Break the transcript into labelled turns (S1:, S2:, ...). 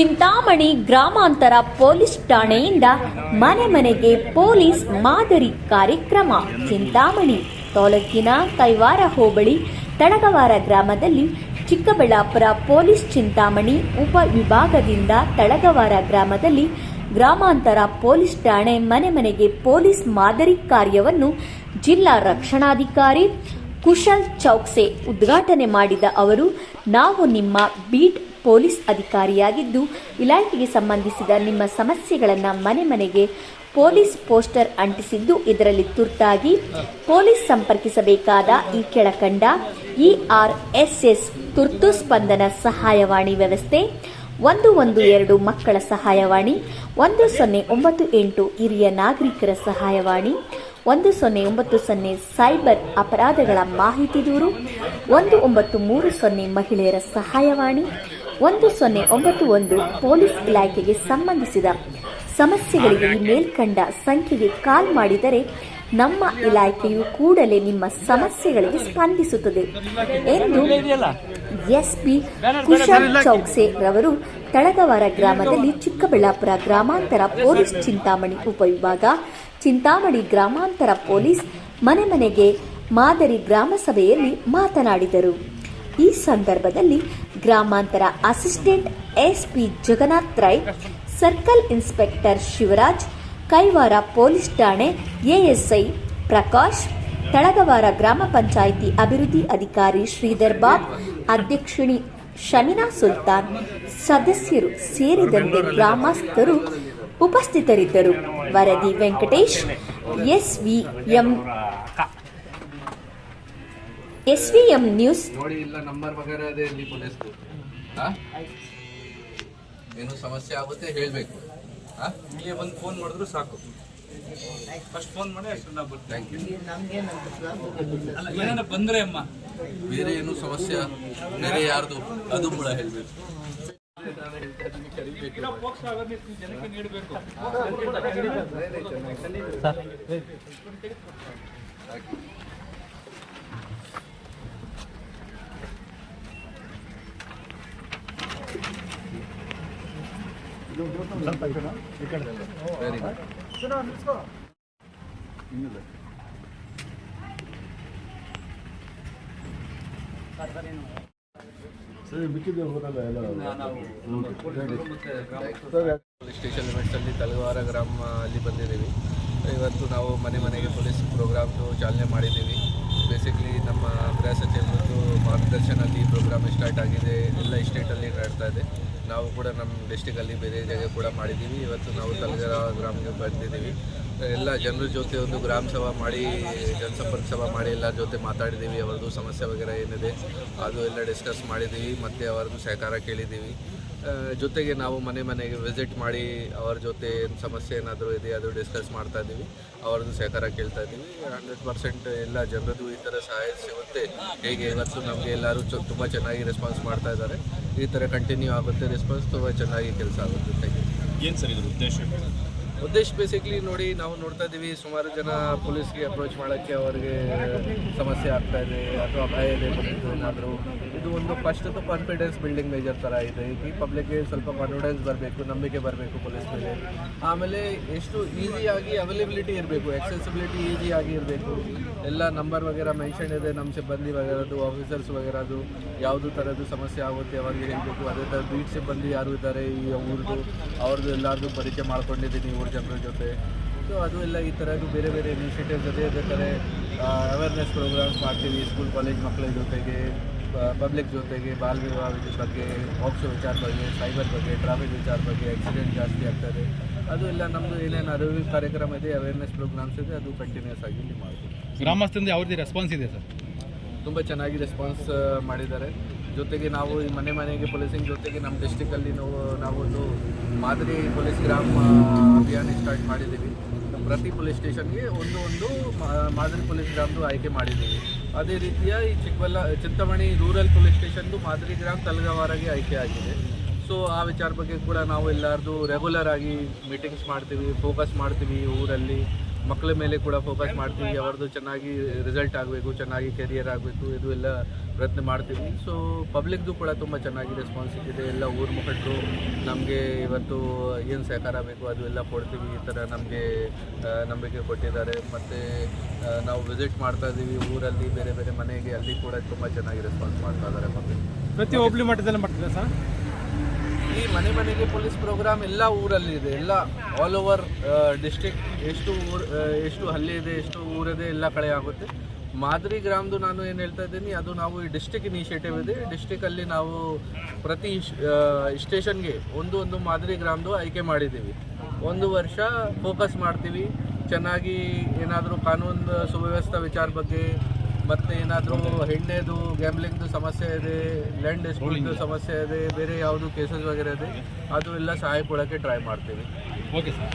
S1: ಚಿಂತಾಮಣಿ ಗ್ರಾಮಾಂತರ ಪೊಲೀಸ್ ಠಾಣೆಯಿಂದ ಮನೆ ಮನೆಗೆ ಪೊಲೀಸ್ ಮಾದರಿ ಕಾರ್ಯಕ್ರಮ. ಚಿಂತಾಮಣಿ ತಾಲೂಕಿನ ಕೈವಾರ ಹೋಬಳಿ ತಳಗವಾರ ಗ್ರಾಮದಲ್ಲಿ ಚಿಕ್ಕಬಳ್ಳಾಪುರ ಪೊಲೀಸ್ ಚಿಂತಾಮಣಿ ಉಪ ವಿಭಾಗದಿಂದ ತಳಗವಾರ ಗ್ರಾಮದಲ್ಲಿ ಗ್ರಾಮಾಂತರ ಪೊಲೀಸ್ ಠಾಣೆ ಮನೆ ಮನೆಗೆ ಪೊಲೀಸ್ ಮಾದರಿ ಕಾರ್ಯವನ್ನು ಜಿಲ್ಲಾ ರಕ್ಷಣಾಧಿಕಾರಿ ಕುಶಲ್ ಚೌಕ್ಸೆ ಉದ್ಘಾಟನೆ ಮಾಡಿದ ಅವರು, ನಾವು ನಿಮ್ಮ ಬೀಟ್ ಪೊಲೀಸ್ ಅಧಿಕಾರಿಯಾಗಿದ್ದು, ಇಲಾಖೆಗೆ ಸಂಬಂಧಿಸಿದ ನಿಮ್ಮ ಸಮಸ್ಯೆಗಳನ್ನು ಮನೆ ಮನೆಗೆ ಪೊಲೀಸ್ ಪೋಸ್ಟರ್ ಅಂಟಿಸಿದ್ದು ಇದರಲ್ಲಿ ತುರ್ತಾಗಿ ಪೊಲೀಸ್ ಸಂಪರ್ಕಿಸಬೇಕಾದ ಈ ಕೆಳಕಂಡ ಇಆರ್ಎಸ್ಎಸ್ ತುರ್ತು ಸ್ಪಂದನ ಸಹಾಯವಾಣಿ ವ್ಯವಸ್ಥೆ, ಒಂದು ಒಂದು ಎರಡು ಮಕ್ಕಳ ಸಹಾಯವಾಣಿ, ಒಂದು ಸೊನ್ನೆ ಒಂಬತ್ತು ಎಂಟು ಹಿರಿಯ ನಾಗರಿಕರ ಸಹಾಯವಾಣಿ, ಒಂದು ಸೊನ್ನೆ ಒಂಬತ್ತು ಸೊನ್ನೆ ಸೈಬರ್ ಅಪರಾಧಗಳ ಮಾಹಿತಿ ದೂರು, ಒಂದು ಒಂಬತ್ತು ಮೂರು ಸೊನ್ನೆ ಮಹಿಳೆಯರ ಸಹಾಯವಾಣಿ ಒಂದು ಸೊನ್ನೆ ಒಂಬತ್ತು ಒಂದು ಪೊಲೀಸ್ ಇಲಾಖೆಗೆ ಸಂಬಂಧಿಸಿದ ಸಮಸ್ಯೆಗಳಿಗೆ ಈ ಮೇಲ್ಕಂಡ ಸಂಖ್ಯೆಗೆ ಕಾಲ್ ಮಾಡಿದರೆ ನಮ್ಮ ಇಲಾಖೆಯು ಕೂಡಲೇ ನಿಮ್ಮ ಸಮಸ್ಯೆಗಳಿಗೆ ಸ್ಪಂದಿಸುತ್ತದೆ ಎಂದು ಎಸ್ಪಿ ಕುಶಾಲ್ ಚೌಕ್ಸೆ ರವರು ತಳಗವಾರ ಗ್ರಾಮದಲ್ಲಿ ಚಿಕ್ಕಬಳ್ಳಾಪುರ ಗ್ರಾಮಾಂತರ ಪೊಲೀಸ್ ಚಿಂತಾಮಣಿ ಉಪವಿಭಾಗ, ಚಿಂತಾಮಣಿ ಗ್ರಾಮಾಂತರ ಪೊಲೀಸ್ ಮನೆ ಮನೆಗೆ ಮಾದರಿ ಗ್ರಾಮ ಸಭೆಯಲ್ಲಿ ಮಾತನಾಡಿದರು. ಈ ಸಂದರ್ಭದಲ್ಲಿ ಗ್ರಾಮಾಂತರ assistant SP Jagannath Rai, circle inspector Shivaraj, Kaiwara police ಠಾಣೆ ಎಎಸ್ಐ ಪ್ರಕಾಶ್, ತಳಗವಾರ ಗ್ರಾಮ ಪಂಚಾಯಿತಿ ಅಭಿವೃದ್ಧಿ ಅಧಿಕಾರಿ ಶ್ರೀಧರ್ ಬಾಬ್, ಅಧ್ಯಕ್ಷಿಣಿ ಶಮಿನಾ ಸುಲ್ತಾನ್ ಸದಸ್ಯರು ಸೇರಿದಂತೆ ಗ್ರಾಮಸ್ಥರು ಉಪಸ್ಥಿತರಿದ್ದರು. ವರದಿ ವೆಂಕಟೇಶ್, ಎಸ್ವಿಎಂ ಎಸ್ವಿಎಂ ನ್ಯೂಸ್
S2: ನೋಡಿ ಇಲ್ಲ ನಂಬರ್ ವಗೇರೆ ಅದೇ ಇಲ್ಲಿ ಪೊಲೀಸ್ದು ಏನು ಸಮಸ್ಯೆ ಆಗುತ್ತೆ ಹೇಳಬೇಕು.
S3: ಇಲ್ಲಿ ಬಂದು ಫೋನ್ ಮಾಡಿದ್ರು ಸಾಕು. ಫಸ್ಟ್ ಫೋನ್ ಮಾಡಿ ಅಷ್ಟು ನಾವು ಬರ್ತೀವಿ ಏನಾರ ಬಂದ್ರೆ ಅಮ್ಮ.
S2: ಬೇರೆ ಏನು ಸಮಸ್ಯೆ ಬೇರೆ ಯಾರ್ದು ಅದು ಕೂಡ ಹೇಳಬೇಕು.
S3: ಜನಕ್ಕೆ ನೀಡಬೇಕು
S2: ಪೊಲೀಸ್ ಸ್ಟೇಷನ್ ಲಿಮಿಟ್ಸ್ ಅಲ್ಲಿ ತಲವಾರ ಗ್ರಾಮ ಅಲ್ಲಿ ಬಂದಿದ್ದೀವಿ. ಇವತ್ತು ನಾವು ಮನೆ ಮನೆಗೆ ಪೊಲೀಸ್ ಪ್ರೋಗ್ರಾಮ್ದು ಚಾಲನೆ ಮಾಡಿದ್ದೀವಿ. ಬೇಸಿಕ್ಲಿ ನಮ್ಮ ಗೃಹ ಸಚಿವರದ್ದು ಈ ಪ್ರೋಗ್ರಾಮ್ ಸ್ಟಾರ್ಟ್ ಆಗಿದೆ. ಎಲ್ಲ ಸ್ಟೇಟಲ್ಲಿ ನಡ್ತಾ ಇದೆ. ನಾವು ಕೂಡ ನಮ್ಮ ಡಿಸ್ಟಿಕಲ್ಲಿ ಬೇರೆ ಜಾಗ ಕೂಡ ಮಾಡಿದ್ದೀವಿ. ಇವತ್ತು ನಾವು ತಲಗರ ಗ್ರಾಮಕ್ಕೆ ಬಂದಿದ್ದೀವಿ ಎಲ್ಲ ಜನರ ಜೊತೆ ಒಂದು ಗ್ರಾಮ ಸಭಾ ಮಾಡಿ, ಜನಸಂಪರ್ಕ ಸಭಾ ಮಾಡಿ ಎಲ್ಲರ ಜೊತೆ ಮಾತಾಡಿದ್ದೀವಿ. ಅವ್ರದ್ದು ಸಮಸ್ಯೆ ವಗೇರೆ ಏನಿದೆ, ಅದು ಎಲ್ಲ ಡಿಸ್ಕಸ್ ಮಾಡಿದ್ದೀವಿ. ಮತ್ತು ಅವ್ರದ್ದು ಸಹಕಾರ ಕೇಳಿದ್ದೀವಿ. ಜೊತೆಗೆ ನಾವು ಮನೆ ಮನೆಗೆ ವಿಸಿಟ್ ಮಾಡಿ, ಅವ್ರ ಜೊತೆ ಏನು ಸಮಸ್ಯೆ ಏನಾದರೂ ಇದೆ, ಅದು ಡಿಸ್ಕಸ್ ಮಾಡ್ತಾ ಇದ್ದೀವಿ. ಅವ್ರದ್ದು ಸಹಕಾರ ಕೇಳ್ತಾ ಇದ್ದೀವಿ. ಹಂಡ್ರೆಡ್ ಪರ್ಸೆಂಟ್ ಎಲ್ಲ ಜನರದ್ದು ಈ ಥರ ಸಹಾಯ ಸಿಗುತ್ತೆ. ಹೇಗೆ ಇವತ್ತು ನಮಗೆ ಎಲ್ಲರೂ ಚ, ತುಂಬ ಚೆನ್ನಾಗಿ ರೆಸ್ಪಾನ್ಸ್ ಮಾಡ್ತಾ ಇದ್ದಾರೆ. ಈ ಥರ ಕಂಟಿನ್ಯೂ ಆಗುತ್ತೆ ರೆಸ್ಪಾನ್ಸ್ ತುಂಬ ಚೆನ್ನಾಗಿ ಕೆಲಸ ಆಗುತ್ತೆ. ಥ್ಯಾಂಕ್
S4: ಏನು ಸರ್ ಇದ್ರ ಉದ್ದೇಶ?
S2: ಉದ್ದೇಶ ಬೇಸಿಕ್ಲಿ ನೋಡಿ ನಾವು ನೋಡ್ತಾ ಇದ್ದೀವಿ, ಸುಮಾರು ಜನ ಪೊಲೀಸ್ಗೆ ಅಪ್ರೋಚ್ ಮಾಡೋಕ್ಕೆ ಅವರಿಗೆ ಸಮಸ್ಯೆ ಆಗ್ತಾ ಇದೆ, ಅಥವಾ ಭಯ ಇದೆ ಏನಾದರೂ. ಇದು ಒಂದು ಫಸ್ಟ್ ಕಾನ್ಫಿಡೆನ್ಸ್ ಬಿಲ್ಡಿಂಗ್ ಮೇಜರ್ ಥರ ಇದೆ. ಈ ಪಬ್ಲಿಕ್ಗೆ ಸ್ವಲ್ಪ ಕಾನ್ಫಿಡೆನ್ಸ್ ಬರಬೇಕು, ನಂಬಿಕೆ ಬರಬೇಕು ಪೊಲೀಸ್ ಮೇಲೆ. ಆಮೇಲೆ ಎಷ್ಟು ಈಸಿಯಾಗಿ ಅವೈಲೇಬಿಲಿಟಿ ಇರಬೇಕು ಎಕ್ಸೆಸಿಬಿಲಿಟಿ ಈಸಿಯಾಗಿ ಇರಬೇಕು. ಎಲ್ಲ ನಂಬರ್ ವಗೇರ ಮೆನ್ಷನ್ ಇದೆ ನಮ್ಮ ಸಿಬ್ಬಂದಿ ವಗೇರದು ಆಫೀಸರ್ಸ್ ವಗೇರದು ಯಾವುದು ಥರದ್ದು ಸಮಸ್ಯೆ ಆಗುತ್ತೆ ಅವಾಗ ಹೇಳಬೇಕು ಅದೇ ಥರ ಬೀಟ್ ಸಿಬ್ಬಂದಿ ಯಾರು ಇದ್ದಾರೆ, ಈ ಊರದು ಅವ್ರದ್ದು ಎಲ್ಲರದು ಪರಿಚಯ ಮಾಡ್ಕೊಂಡಿದ್ದೀನಿ ಜನರ ಜೊತೆ. ಸೊ ಅದು ಎಲ್ಲ ಈ ಥರದ್ದು ಬೇರೆ ಬೇರೆ ಇನಿಷಿಯೇಟಿವ್ ಜೊತೆ ಬೇಕಾದ್ರೆ ಅವೇರ್ನೆಸ್ ಪ್ರೋಗ್ರಾಮ್ಸ್ ಮಾಡ್ತೀವಿ ಸ್ಕೂಲ್ ಕಾಲೇಜ್ ಮಕ್ಕಳ ಜೊತೆಗೆ ಪಬ್ಲಿಕ್ ಜೊತೆಗೆ ವಿವಾಹ ವಿವಾಹದ ಬಗ್ಗೆ ಬಾಕ್ಸ್ ವಿಚಾರ ಬಗ್ಗೆ ಸೈಬರ್ ಬಗ್ಗೆ ಟ್ರಾಫಿಕ್ ವಿಚಾರ ಬಗ್ಗೆ ಆಕ್ಸಿಡೆಂಟ್ ಜಾಸ್ತಿ ಆಗ್ತದೆ. ಅದು ಎಲ್ಲ ನಮ್ಮದು ಏನೇನು ಅರಿವು ಕಾರ್ಯಕ್ರಮ ಇದೆ ಅವೇರ್ನೆಸ್ ಪ್ರೋಗ್ರಾಮ್ಸ್ ಇದೆ ಅದು ಕಂಟಿನ್ಯೂಸ್ ಆಗಿ ಇಲ್ಲಿ ಮಾಡ್ತೀವಿ.
S4: ಗ್ರಾಮಸ್ಥರಿಂದ ಯಾವ ರೀತಿ ರೆಸ್ಪಾನ್ಸ್ ಇದೆ ಸರ್?
S2: ತುಂಬ ಚೆನ್ನಾಗಿ ರೆಸ್ಪಾನ್ಸ್ ಮಾಡಿದ್ದಾರೆ. ಜೊತೆಗೆ ನಾವು ಈ ಮನೆ ಮನೆಗೆ ಪೊಲೀಸಿಂಗ್ ಜೊತೆಗೆ ನಮ್ಮ ಡಿಸ್ಟಿಕಲ್ಲಿ ನಾವು ನಾವೊಂದು ಮಾದರಿ ಪೊಲೀಸ್ ಗ್ರಾಮ ಅಭಿಯಾನ ಸ್ಟಾರ್ಟ್ ಮಾಡಿದ್ದೀವಿ. ಪ್ರತಿ ಪೊಲೀಸ್ ಸ್ಟೇಷನ್ಗೆ ಒಂದು ಒಂದು ಮಾದರಿ ಪೊಲೀಸ್ ಗ್ರಾಮ್ದು ಆಯ್ಕೆ ಮಾಡಿದ್ದೀವಿ. ಅದೇ ರೀತಿಯ ಈ ಚಿಕ್ಕಬಲ್ಲ, ಚಿಂತಾಮಣಿ ರೂರಲ್ ಪೊಲೀಸ್ ಸ್ಟೇಷನ್ದು ಮಾದರಿ ಗ್ರಾಮ್ ತಲಗವಾರಾಗಿ ಆಯ್ಕೆ ಆಗಿದೆ. ಸೊ ಆ ವಿಚಾರ ಬಗ್ಗೆ ಕೂಡ ನಾವು ಎಲ್ಲರದು ರೆಗ್ಯುಲರ್ ಆಗಿ ಮೀಟಿಂಗ್ಸ್ ಮಾಡ್ತೀವಿ ಫೋಕಸ್ ಮಾಡ್ತೀವಿ ಊರಲ್ಲಿ. ಮಕ್ಕಳ ಮೇಲೆ ಕೂಡ ಫೋಕಸ್ ಮಾಡ್ತೀವಿ. ಅವ್ರದ್ದು ಚೆನ್ನಾಗಿ ರಿಸಲ್ಟ್ ಆಗಬೇಕು, ಚೆನ್ನಾಗಿ ಕೆರಿಯರ್ ಆಗಬೇಕು, ಇದು ಎಲ್ಲ ಪ್ರಯತ್ನ ಮಾಡ್ತೀವಿ. ಸೊ ಪಬ್ಲಿಕ್ದು ಕೂಡ ತುಂಬ ಚೆನ್ನಾಗಿ ರೆಸ್ಪಾನ್ಸ್ ಸಿಕ್ಕಿದೆ. ಎಲ್ಲ ಊರು ಮುಖಂಡರು ನಮಗೆ ಇವತ್ತು ಏನು ಸಹಕಾರ ಬೇಕು, ಅದು ಎಲ್ಲ ಕೊಡ್ತೀವಿ. ಈ ಥರ ನಮಗೆ ನಂಬಿಕೆ ಕೊಟ್ಟಿದ್ದಾರೆ. ಮತ್ತು ನಾವು ವಿಸಿಟ್ ಮಾಡ್ತಾ ಇದ್ದೀವಿ ಊರಲ್ಲಿ, ಬೇರೆ ಬೇರೆ ಮನೆಗೆ. ಅಲ್ಲಿ ಕೂಡ ತುಂಬ ಚೆನ್ನಾಗಿ ರೆಸ್ಪಾನ್ಸ್ ಮಾಡ್ತಾ ಇದ್ದಾರೆ ಪಬ್ಲಿಕ್
S4: ಪ್ರತಿ ಹೋಬ್ಳಿ ಮಟ್ಟದಲ್ಲಿ ಮಾಡ್ತಿದೆ ಸರ್?
S2: ಈ ಮನೆ ಮನೆಗೆ ಪೊಲೀಸ್ ಪ್ರೋಗ್ರಾಮ್ ಎಲ್ಲ ಊರಲ್ಲಿ ಇದೆ, ಎಲ್ಲ ಆಲ್ ಓವರ್ ಡಿಸ್ಟಿಕ್ ಎಷ್ಟು ಊರು ಎಷ್ಟು ಹಳ್ಳಿ ಇದೆ, ಎಷ್ಟು ಊರಿದೆ ಎಲ್ಲ ಕಡೆ ಆಗುತ್ತೆ. ಮಾದರಿ ಗ್ರಾಮದು ನಾನು ಏನು ಹೇಳ್ತಾ ಇದ್ದೀನಿ, ಅದು ನಾವು ಈ ಡಿಸ್ಟಿಕ್ ಇನಿಷಿಯೇಟಿವ್ ಇದೆ. ಡಿಸ್ಟಿಕಲ್ಲಿ ನಾವು ಪ್ರತಿ ಸ್ಟೇಷನ್ಗೆ ಒಂದು ಒಂದು ಮಾದರಿ ಗ್ರಾಮದು ಆಯ್ಕೆ ಮಾಡಿದ್ದೀವಿ. ಒಂದು ವರ್ಷ ಫೋಕಸ್ ಮಾಡ್ತೀವಿ. ಚೆನ್ನಾಗಿ ಏನಾದರೂ ಕಾನೂನು ಸುವ್ಯವಸ್ಥೆ ವಿಚಾರ ಬಗ್ಗೆ ಮತ್ತೆ ಏನಾದರೂ ಹೆಣ್ಣೆದು ಗ್ಯಾಮ್ಲಿಂಗ್ದು ಸಮಸ್ಯೆ ಇದೆ ಲ್ಯಾಂಡ್ ದು ಸಮಸ್ಯೆ ಇದೆ, ಬೇರೆ ಯಾವುದು ಕೇಸಸ್ ವಗೇರೆ ಇದೆ, ಅದು ಎಲ್ಲ ಸಹಾಯ ಕೊಡೋಕ್ಕೆ ಟ್ರೈ ಮಾಡ್ತೀವಿ.
S4: Okay sir